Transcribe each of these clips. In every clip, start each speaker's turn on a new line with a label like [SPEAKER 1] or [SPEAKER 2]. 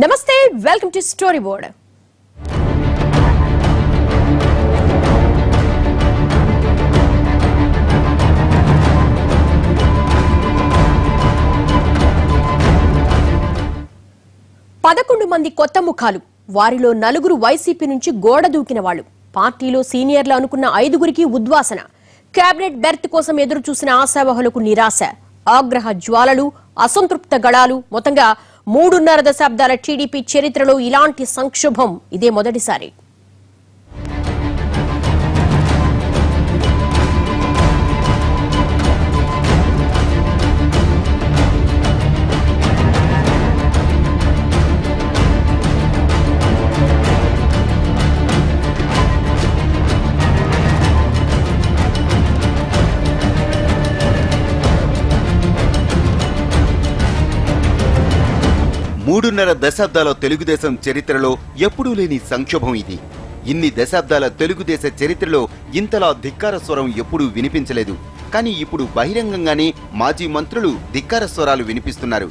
[SPEAKER 1] నమస్తే welcome to story board. పదకొండు మంది కొత్త ముఖాలు వారిలో నలుగురు వైసీపీ నుంచి గోడ దూకిన వాళ్ళు పార్టీలో సీనియర్లు అనుకున్న ఐదుగురికి ఉద్వాసన. కేబినెట్ బెర్త్ కోసం ఎదురు చూసిన ఆశావహులకు నిరాశ ఆగ్రహ జ్వాలలు అసంతృప్త గళాలు మొత్తంగా మూడున్నర దశాబ్దాల టీడీపీ చరిత్రలో ఇలాంటి సంక్షోభం. ఇదే మొదటిసారి.
[SPEAKER 2] మూడున్నర దశాబ్దాల తెలుగుదేశం చరిత్రలో ఎప్పుడూ లేని సంక్షోభం ఇది. ఇన్ని దశాబ్దాల తెలుగుదేశ చరిత్రలో ఇంతలా ధిక్కార స్వరం ఎప్పుడూ వినిపించలేదు. కానీ ఇప్పుడు బహిరంగంగానే మాజీ మంత్రులు ధిక్కార స్వరాలు వినిపిస్తున్నారు.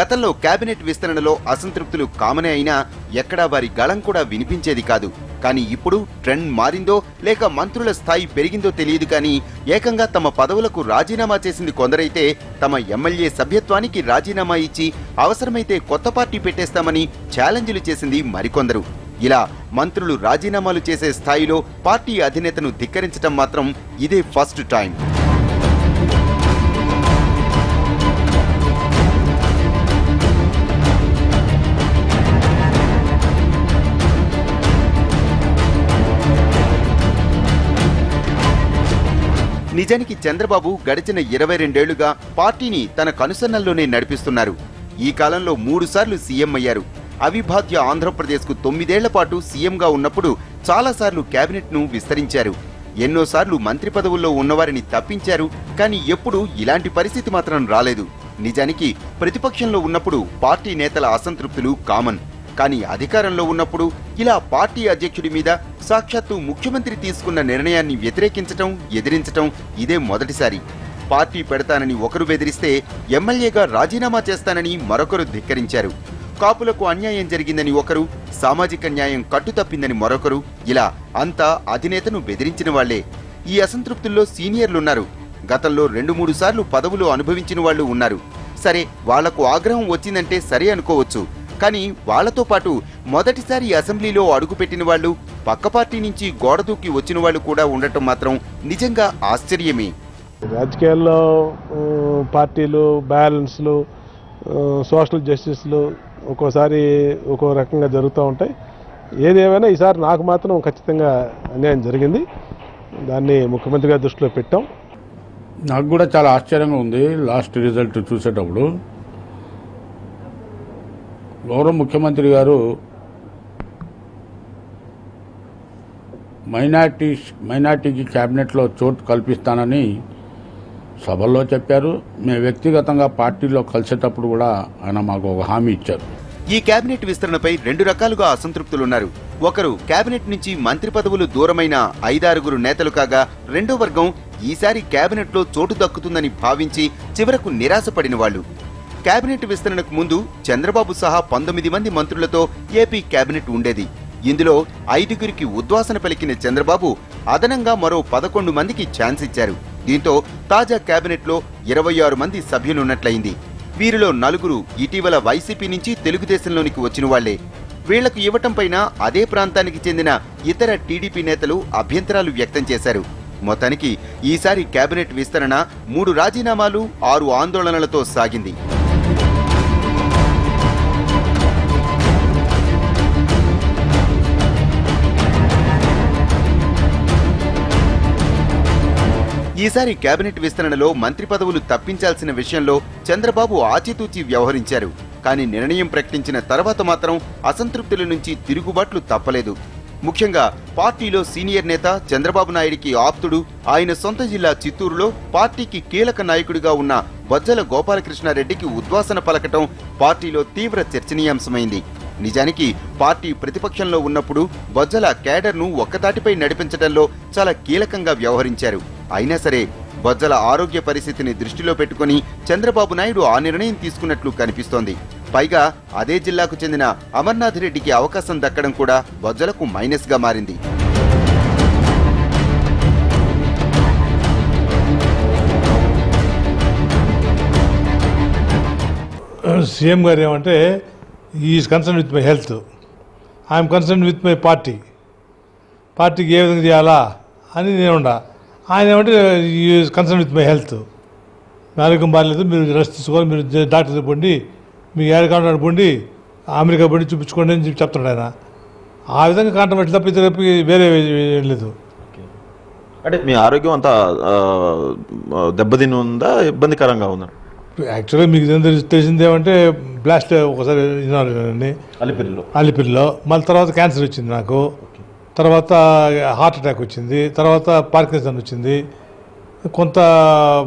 [SPEAKER 2] గతంలో కేబినెట్ విస్తరణలో అసంతృప్తులు కామనే అయినా ఎక్కడా వారి గళం కూడా వినిపించేది కాదు. కానీ ఇప్పుడు ట్రెండ్ మారిందో లేక మంత్రుల స్థాయి పెరిగిందో తెలియదు కానీ ఏకంగా తమ పదవులకు రాజీనామా చేసింది కొందరైతే తమ ఎమ్మెల్యే సభ్యత్వానికి రాజీనామా ఇచ్చి అవసరమైతే కొత్త పార్టీ పెట్టేస్తామని ఛాలెంజ్లు చేసింది మరికొందరు. ఇలా మంత్రులు రాజీనామాలు చేసే స్థాయిలో పార్టీ అధినేతను ధిక్కరించడం మాత్రం ఇదే ఫస్ట్ టైం. నిజానికి చంద్రబాబు గడిచిన ఇరవై రెండేళ్ళుగా పార్టీని తన కనుసన్నల్లోనే నడిపిస్తున్నారు. ఈ కాలంలో మూడుసార్లు సీఎం అయ్యారు. అవిభాజ్య ఆంధ్రప్రదేశ్కు తొమ్మిదేళ్ళ పాటు సీఎంగా ఉన్నప్పుడు చాలాసార్లు కేబినెట్ను విస్తరించారు. ఎన్నోసార్లు మంత్రి పదవుల్లో ఉన్నవారిని తప్పించారు కానీ ఎప్పుడూ ఇలాంటి పరిస్థితి మాత్రం రాలేదు. నిజానికి ప్రతిపక్షంలో ఉన్నప్పుడు పార్టీ నేతల అసంతృప్తులు కామన్. కానీ అధికారంలో ఉన్నప్పుడు ఇలా పార్టీ అధ్యక్షుడి మీద సాక్షాత్తు ముఖ్యమంత్రి తీసుకున్న నిర్ణయాన్ని వ్యతిరేకించటం ఎదిరించటం ఇదే మొదటిసారి. పార్టీ పెడతానని ఒకరు బెదిరిస్తే ఎమ్మెల్యేగా రాజీనామా చేస్తానని మరొకరు ధిక్కరించారు. కాపులకు అన్యాయం జరిగిందని ఒకరు సామాజిక న్యాయం కట్టుతప్పిందని మరొకరు ఇలా అంతా అధినేతను బెదిరించిన వాళ్ళే. ఈ అసంతృప్తుల్లో సీనియర్లున్నారు. గతంలో రెండు మూడు సార్లు పదవులు అనుభవించిన వాళ్ళు ఉన్నారు. సరే వాళ్ళకు ఆగ్రహం వచ్చిందంటే సరే అనుకోవచ్చు. కానీ వాళ్ళతో పాటు మొదటిసారి అసెంబ్లీలో అడుగుపెట్టిన వాళ్ళు పక్క పార్టీ నుంచి గోడ దూకి వచ్చిన వాళ్ళు కూడా ఉండటం మాత్రం నిజంగా ఆశ్చర్యమే.
[SPEAKER 3] రాజకీయాల్లో పార్టీలు బ్యాలెన్స్లు సోషల్ జస్టిస్లు ఒక్కోసారి ఒక్కో రకంగా జరుగుతూ ఉంటాయి. ఏదేమైనా ఈసారి నాకు మాత్రం ఖచ్చితంగా అన్యాయం జరిగింది. దాన్ని ముఖ్యమంత్రి గారి దృష్టిలో పెట్టాం.
[SPEAKER 4] నాకు కూడా చాలా ఆశ్చర్యంగా ఉంది. లాస్ట్ రిజల్ట్ చూసేటప్పుడు గౌరవ ముఖ్యమంత్రి గారు మైనార్టీ మైనార్టీకి క్యాబినెట్లో చోటు కల్పిస్తానని సభల్లో చెప్పారు. మేము వ్యక్తిగతంగా పార్టీలో కలిసేటప్పుడు కూడా ఆయన మాకు ఒక హామీ ఇచ్చారు.
[SPEAKER 2] ఈ కేబినెట్ విస్తరణపై రెండు రకాలుగా అసంతృప్తులున్నారు. ఒకరు కేబినెట్ నుంచి మంత్రి పదవులు దూరమైన ఐదారుగురు నేతలు కాగా రెండో వర్గం ఈసారి కేబినెట్లో చోటు దక్కుతుందని భావించి చివరకు నిరాశపడిన వాళ్ళు. కేబినెట్ విస్తరణకు ముందు చంద్రబాబు సహా పంతొమ్మిది మంది మంత్రులతో ఏపీ కేబినెట్ ఉండేది. ఇందులో ఐదుగురికి ఉద్వాసన పలికిన చంద్రబాబు అదనంగా మరో పదకొండు మందికి ఛాన్స్ ఇచ్చారు. దీంతో తాజా కేబినెట్లో ఇరవై ఆరు మంది సభ్యులున్నట్లయింది. వీరిలో నలుగురు ఇటీవల వైసీపీ నుంచి తెలుగుదేశంలోనికి వచ్చిన వాళ్ళే. వీళ్ళకు ఇవ్వటం పైన అదే ప్రాంతానికి చెందిన ఇతర టీడీపీ నేతలు అభ్యంతరాలు వ్యక్తం చేశారు. మొత్తానికి ఈసారి కేబినెట్ విస్తరణ మూడు రాజీనామాలు ఆరు ఆందోళనలతో సాగింది. ఈసారి కేబినెట్ విస్తరణలో మంత్రి పదవులు తప్పించాల్సిన విషయంలో చంద్రబాబు ఆచితూచి వ్యవహరించారు. కానీ నిర్ణయం ప్రకటించిన తర్వాత మాత్రం అసంతృప్తుల నుంచి తిరుగుబాట్లు తప్పలేదు. ముఖ్యంగా పార్టీలో సీనియర్ నేత చంద్రబాబు నాయుడికి ఆప్తుడు ఆయన సొంత జిల్లా చిత్తూరులో పార్టీకి కీలక నాయకుడిగా ఉన్న బజ్జల గోపాలకృష్ణారెడ్డికి ఉద్వాసన పలకటం పార్టీలో తీవ్ర చర్చనీయాంశమైంది. నిజానికి పార్టీ ప్రతిపక్షంలో ఉన్నప్పుడు బొజ్జల కేడర్ను ఒక్కతాటిపై నడిపించడంలో చాలా కీలకంగా వ్యవహరించారు. అయినా సరే బొజ్జల ఆరోగ్య పరిస్థితిని దృష్టిలో పెట్టుకుని చంద్రబాబు నాయుడు ఆ నిర్ణయం తీసుకున్నట్లు కనిపిస్తోంది. పైగా అదే జిల్లాకు చెందిన అమర్నాథ్ రెడ్డికి అవకాశం దక్కడం కూడా బొజ్జలకు మైనస్గా మారింది.
[SPEAKER 5] సీఎం గారు ఏమంటే is concern with my health I'm concern with my party పార్టీకి ఏ విధంగా చేయాలా? అని నేను ఉండా ఆయన ఏమంటే కన్సర్న్ విత్ మై హెల్త్ మీ ఆరోగ్యం బాగాలేదు మీరు రెస్ట్ తీసుకోవాలి మీరు డాక్టర్ దగ్గర పోండి మీ ఏడు కాంటాక్ట్ పోండి అమెరికా పోండి చూపించుకోండి అని చెప్పి చెప్తున్నాడు ఆయన. ఆ విధంగా కాంట్రవర్ట్ తప్ప ఇతర తప్ప వేరే లేదు.
[SPEAKER 6] అంటే మీ ఆరోగ్యం అంతా దెబ్బతిని ఉందా ఇబ్బందికరంగా ఉందా?
[SPEAKER 5] యాక్చువల్గా మీకు తెలిసింది ఏమంటే బ్లాస్ట్ ఒకసారి
[SPEAKER 6] అలిపిరిలో
[SPEAKER 5] మళ్ళీ తర్వాత క్యాన్సర్ వచ్చింది నాకు. తర్వాత హార్ట్ అటాక్ వచ్చింది తర్వాత పార్కిన్సన్ వచ్చింది కొంత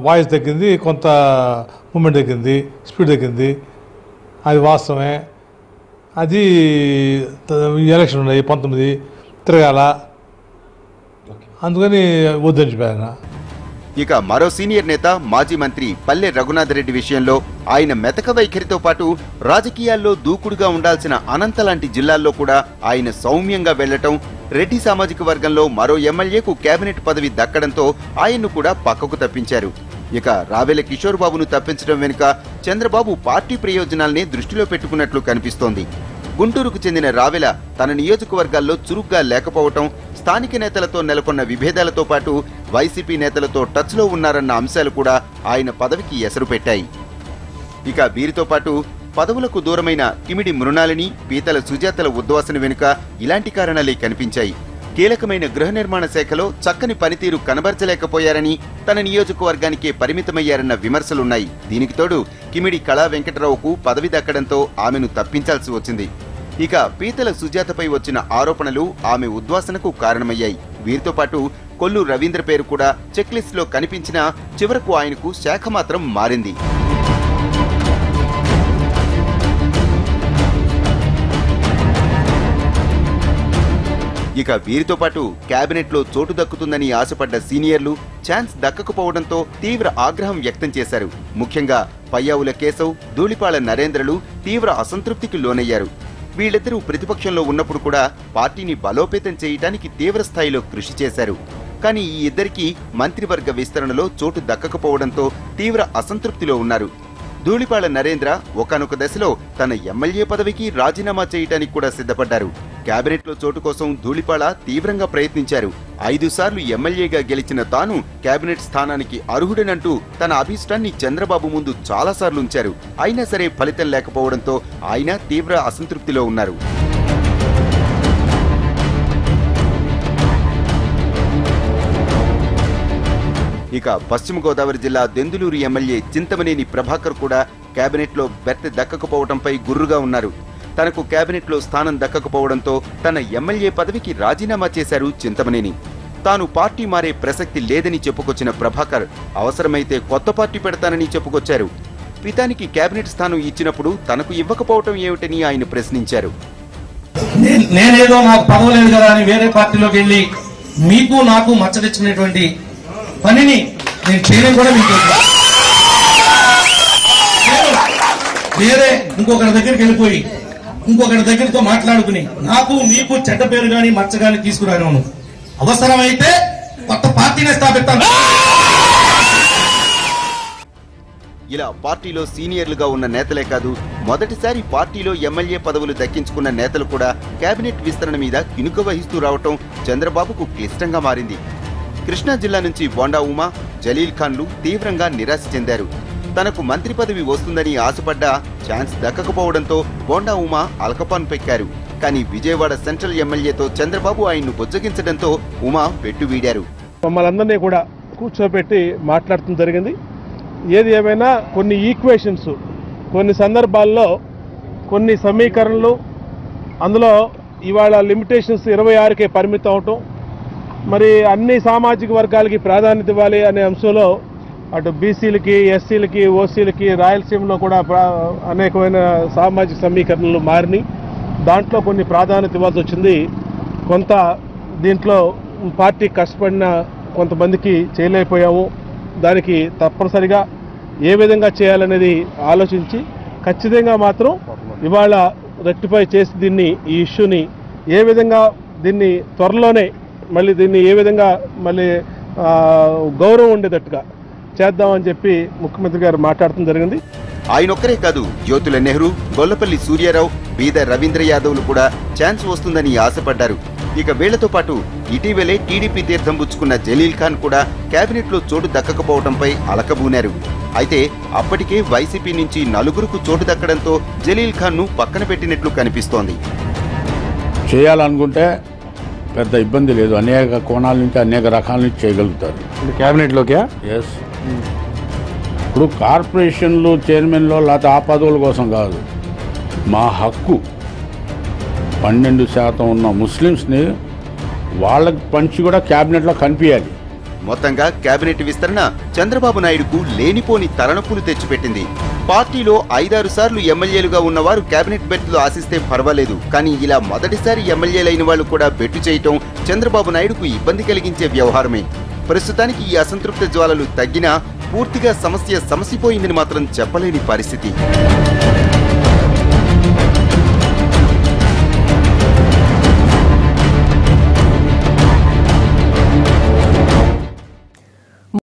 [SPEAKER 5] వాయిస్ తగ్గింది కొంత మూమెంట్ తగ్గింది స్పీడ్ తగ్గింది. అది వాస్తవమే. అది ఎలక్షన్ ఉన్నాయి పంతొమ్మిది తిరగాల. అందుకని వద్దని చెప్పాను
[SPEAKER 2] ఇక మరో సీనియర్ నేత మాజీ మంత్రి పల్లె రఘునాథ్ రెడ్డి విషయంలో ఆయన మెతక వైఖరితో పాటు రాజకీయాల్లో దూకుడుగా ఉండాల్సిన అనంత లాంటి జిల్లాల్లో కూడా ఆయన సౌమ్యంగా వెళ్ళటం రెడ్డి సామాజిక వర్గంలో మరో ఎమ్మెల్యేకు కేబినెట్ పదవి దక్కడంతో ఆయన్ను కూడా పక్కకు తప్పించారు. ఇక రావెల కిషోర్ బాబును తప్పించడం వెనుక చంద్రబాబు పార్టీ ప్రయోజనాల్ని దృష్టిలో పెట్టుకున్నట్లు కనిపిస్తోంది. గుంటూరుకు చెందిన రావెల తన నియోజకవర్గాల్లో చురుగ్గా లేకపోవటం స్థానిక నేతలతో నెలకొన్న విభేదాలతో పాటు వైసీపీ నేతలతో టచ్లో ఉన్నారన్న అంశాలు కూడా ఆయన పదవికి ఎసరు పెట్టాయి. ఇక వీరితో పాటు పదవులకు దూరమైన కిమిడి మృణాలిని పీతల సుజాతల ఉద్వాసన వెనుక ఇలాంటి కారణాలే కనిపించాయి. కీలకమైన గృహ నిర్మాణ శాఖలో చక్కని పనితీరు కనబరచలేకపోయారని తన నియోజకవర్గానికే పరిమితమయ్యారన్న విమర్శలున్నాయి. దీనికి తోడు కిమిడి కళా వెంకటరావుకు పదవి దక్కడంతో ఆమెను తప్పించాల్సి వచ్చింది. ఇక పీతల సుజాతపై వచ్చిన ఆరోపణలు ఆమె ఉద్వాసనకు కారణమయ్యాయి. వీరితో పాటు కొల్లు రవీంద్ర పేరు కూడా చెక్లిస్టులో కనిపించినా చివరకు ఆయనకు శాఖ మాత్రం మారింది. ఇక వీరితో పాటు క్యాబినెట్లో చోటు దక్కుతుందని ఆశపడ్డ సీనియర్లు ఛాన్స్ దక్కకపోవడంతో తీవ్ర ఆగ్రహం వ్యక్తం చేశారు. ముఖ్యంగా పయ్యావుల కేశవ్ ధూళిపాళ నరేంద్రలు తీవ్ర అసంతృప్తికి లోనయ్యారు. వీళ్ళిద్దరూ ప్రతిపక్షంలో ఉన్నప్పుడు కూడా పార్టీని బలోపేతం చేయడానికి తీవ్రస్థాయిలో కృషి చేశారు. కానీ ఈ ఇద్దరికీ మంత్రివర్గ విస్తరణలో చోటు దక్కకపోవడంతో తీవ్ర అసంతృప్తిలో ఉన్నారు. ధూళిపాళ నరేంద్ర ఒకనొక దశలో తన ఎమ్మెల్యే పదవికి రాజీనామా చేయటానికి కూడా సిద్ధపడ్డారు. క్యాబినెట్లో చోటు కోసం ధూళిపాళ తీవ్రంగా ప్రయత్నించారు. ఐదు సార్లు ఎమ్మెల్యేగా గెలిచిన తాను కేబినెట్ స్థానానికి అర్హుడనంటూ తన అభీష్టాన్ని చంద్రబాబు ముందు చాలాసార్లు ఉంచారు. అయినా సరే ఫలితం లేకపోవడంతో ఆయన తీవ్ర అసంతృప్తిలో ఉన్నారు. ఇక పశ్చిమ గోదావరి జిల్లా దెందులూరు ఎమ్మెల్యే చింతమనేని ప్రభాకర్ కూడా క్యాబినెట్లో లో బెర్త్ దక్కకపోవడంపై గుర్రుగా ఉన్నారు. తనకు కేబినెట్లో స్థానం దక్కకపోవడంతో తన ఎమ్మెల్యే పదవికి రాజీనామా చేశారు చింతమనేని. తాను పార్టీ మారే ప్రసక్తి లేదని చెప్పుకొచ్చిన ప్రభాకర్ అవసరమైతే కొత్త పార్టీ పెడతానని చెప్పుకొచ్చారు. పితానికి కేబినెట్ స్థానం ఇచ్చినప్పుడు తనకు ఇవ్వకపోవటం ఏమిటని ఆయన ప్రశ్నించారు.
[SPEAKER 7] నేనేదో నాకు పదవలేదు కదా అని వేరే పార్టీలోకి వెళ్ళి మీకు నాకు మచ్చరిచ్చినటువంటి పనిని నేను చేయడం కూడా మీకు వేరే ఇంకొకరి దగ్గరికి వెళ్ళిపోయి ఇంకొకటి దగ్గరతో మాట్లాడుకుని నాకు మీకు చెడ్డ పేరు గాని మచ్చ గాని తీసుకురాను అవసరమైతే కొత్త పార్టీనే స్థాపిస్తాను.
[SPEAKER 2] ఇలా పార్టీలో సీనియర్లుగా ఉన్న నేతలే కాదు మొదటిసారి పార్టీలో ఎమ్మెల్యే పదవులు దక్కించుకున్న నేతలు కూడా కేబినెట్ విస్తరణ మీద కినుక వహిస్తూ రావటం చంద్రబాబుకు క్లిష్టంగా మారింది. కృష్ణా జిల్లా నుంచి బోండా ఉమా జలీల్ ఖాన్లు తీవ్రంగా నిరాశ చెందారు. తనకు మంత్రి పదవి వస్తుందని ఆశపడ్డా ఛాన్స్ దక్కకపోవడంతో బోండా ఉమా అల్కపాన్ పెక్కారు. కానీ విజయవాడ సెంట్రల్ ఎమ్మెల్యేతో చంద్రబాబు ఆయన్ను బుజ్జగించడంతో ఉమా పెట్టు వీడారు.
[SPEAKER 3] మమ్మల్ని కూడా కూర్చోబెట్టి మాట్లాడటం జరిగింది. ఏది ఏమైనా కొన్ని ఈక్వేషన్స్ కొన్ని సందర్భాల్లో కొన్ని సమీకరణలు అందులో ఇవాళ లిమిటేషన్స్ ఇరవై ఆరుకే పరిమితం అవటం మరి అన్ని సామాజిక వర్గాలకి ప్రాధాన్యత ఇవ్వాలి అనే అంశంలో అటు బీసీలకి ఎస్సీలకి ఓసీలకి రాయలసీమలో కూడా అనేకమైన సామాజిక సమీకరణలు మారినాయి. దాంట్లో కొన్ని ప్రాధాన్యత ఇవ్వాల్సి వచ్చింది. కొంత దీంట్లో పార్టీ కష్టపడిన కొంతమందికి చేయలేకపోయాము. దానికి తప్పనిసరిగా ఏ విధంగా చేయాలనేది ఆలోచించి ఖచ్చితంగా మాత్రం ఇవాళ రెక్టిఫై చేసి దీన్ని ఈ ఇష్యూని ఏ విధంగా దీన్ని త్వరలోనే మళ్ళీ దీన్ని ఏ విధంగా మళ్ళీ గౌరవం ఉండేటట్టుగా చేద్దామని చెప్పి ముఖ్యమంత్రి గారు మాట్లాడటం జరిగింది.
[SPEAKER 2] ఆయనొక్కరే కాదు జ్యోతుల నెహ్రూ గొల్లపల్లి సూర్యారావు బీద రవీంద్ర యాదవ్లు కూడా ఛాన్స్ వస్తుందని ఆశపడ్డారు. ఇక వీళ్ళతో పాటు ఇటీవలే టీడీపీ తీర్థం పుచ్చుకున్న జలీల్ ఖాన్ కూడా కేబినెట్లో చోటు దక్కకపోవడంపై అలకబూనారు. అయితే అప్పటికే వైసీపీ నుంచి నలుగురుకు చోటు దక్కడంతో జలీల్ ఖాన్ను పక్కన పెట్టినట్లు కనిపిస్తోంది.
[SPEAKER 4] చేయాలనుకుంటే పెద్ద ఇబ్బంది లేదు. అనేక కోణాల నుంచి అనేక రకాల నుంచి చేయగలుగుతారు.
[SPEAKER 8] క్యాబినెట్లోకి
[SPEAKER 4] ఎస్ ఇప్పుడు కార్పొరేషన్లు చైర్మన్లు లేకపోతే ఆ పదవుల కోసం కాదు. మా హక్కు. పన్నెండు శాతం ఉన్న ముస్లిమ్స్ని వాళ్ళకి పంచి కూడా క్యాబినెట్లో కనిపించాలి
[SPEAKER 2] మొత్తంగా కేబినెట్ విస్తరణ చంద్రబాబు నాయుడుకు లేనిపోని తలనొప్పులు తెచ్చిపెట్టింది. పార్టీలో ఐదారు సార్లు ఎమ్మెల్యేలుగా ఉన్నవారు కేబినెట్ బెర్త్లు ఆశిస్తే పర్వాలేదు. కానీ ఇలా మొదటిసారి ఎమ్మెల్యేలైన వాళ్ళు కూడా బెట్టు చేయటం చంద్రబాబు నాయుడుకు ఇబ్బంది కలిగించే వ్యవహారమే. ప్రస్తుతానికి ఈ అసంతృప్త జ్వాలలు తగ్గినా పూర్తిగా సమస్య సమసిపోయిందని మాత్రం చెప్పలేని పరిస్థితి.